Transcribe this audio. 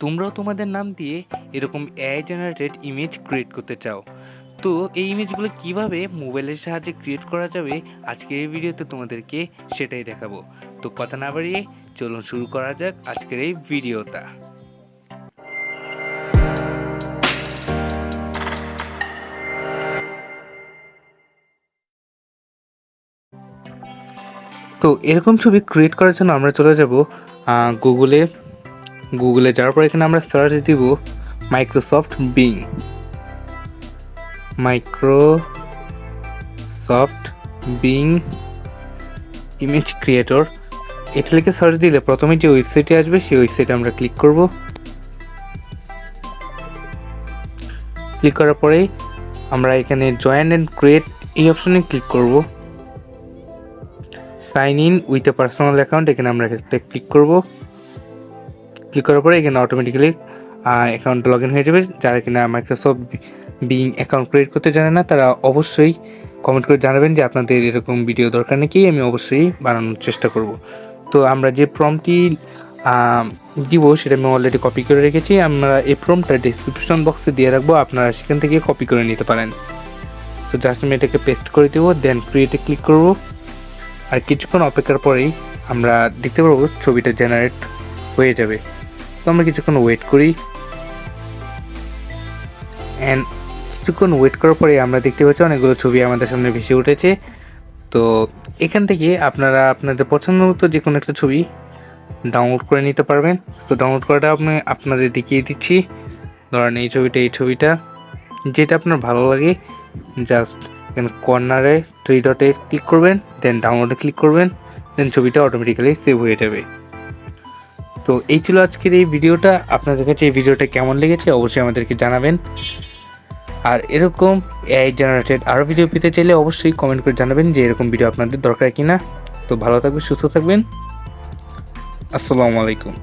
তোমরাও তোমাদের নাম দিয়ে এরকম এআই জেনারেটেড ইমেজ ক্রিয়েট করতে চাও। তো এই ইমেজগুলো কীভাবে মোবাইলের সাহায্যে ক্রিয়েট করা যাবে আজকের এই ভিডিওতে তোমাদেরকে সেটাই দেখাবো। তো কথা না বাড়িয়ে চলুন শুরু করা যাক আজকের এই ভিডিওটা। তো এরকম ছবি ক্রিয়েট করার জন্য আমরা চলে যাব গুগলে গুগলে যাওয়ার পর এখানে আমরা সার্চ দিব Microsoft Bing Microsoft Bing image creator এটা লিখে সার্চ দিলে প্রথমে যে ওয়েবসাইটে আসবে, সেই ওয়েবসাইটে আমরা ক্লিক করব। ক্লিক করার পরেই আমরা এখানে জয়েন অ্যান্ড ক্রিয়েট এই অপশনে ক্লিক করব। Sign in with a personal account এখানে আমরা একটা ক্লিক করব। ক্লিক করার পরে এখানে অটোমেটিক্যালি অ্যাকাউন্ট লগ ইন হয়ে যাবে। যারা কিনা মাইক্রোসফট বিং অ্যাকাউন্ট ক্রিয়েট করতে জানে না, তারা অবশ্যই কমেন্ট করে জানাবেন যে আপনাদের এরকম ভিডিও দরকার নাকি, আমি অবশ্যই বানানোর চেষ্টা করব। তো আমরা যে প্রমটি দিব, সেটা আমি অলরেডি কপি করে রেখেছি। আমরা এই প্রমটা ডিসক্রিপশন বক্সে দিয়ে রাখব। আপনারা সেখান থেকে কপি করে নিতে পারেন। তো জাস্ট আমি এটাকে পেস্ট করে দেবো দেন ক্রিয়েটে ক্লিক করব। আর কিছুক্ষণ অপেক্ষার পরেই আমরা দেখতে পারব ছবিটা জেনারেট হয়ে যাবে। তো আমরা কিছুক্ষণ ওয়েট করি। অ্যান্ড কিছুক্ষণ ওয়েট করার পরে আমরা দেখতে পাচ্ছি অনেকগুলো ছবি আমাদের সামনে ভেসে উঠেছে। তো এখান থেকে আপনারা আপনাদের পছন্দ মতো যে কোনো একটা ছবি ডাউনলোড করে নিতে পারবেন। তো ডাউনলোড করাটা আপনি আপনাদের দেখিয়ে দিচ্ছি। ধরেন এই ছবিটা এই ছবিটা। যেটা আপনার ভালো লাগে জাস্ট এখানে কর্নারে থ্রি ডটে ক্লিক করবেন দেন ডাউনলোডে ক্লিক করবেন দেন ছবিটা অটোমেটিক্যালি সেভ হয়ে যাবে। তো এই ছিল আজকের এই ভিডিওটা। আপনাদের কাছে এই ভিডিওটা কেমন লেগেছে অবশ্যই আমাদেরকে জানাবেন। আর এরকম এআই জেনারেটেড আরও ভিডিও পেতে চাইলে অবশ্যই কমেন্ট করে জানাবেন যে এরকম ভিডিও আপনাদের দরকার কিনা। তো ভালো থাকবেন, সুস্থ থাকবেন। আসসালামু আলাইকুম।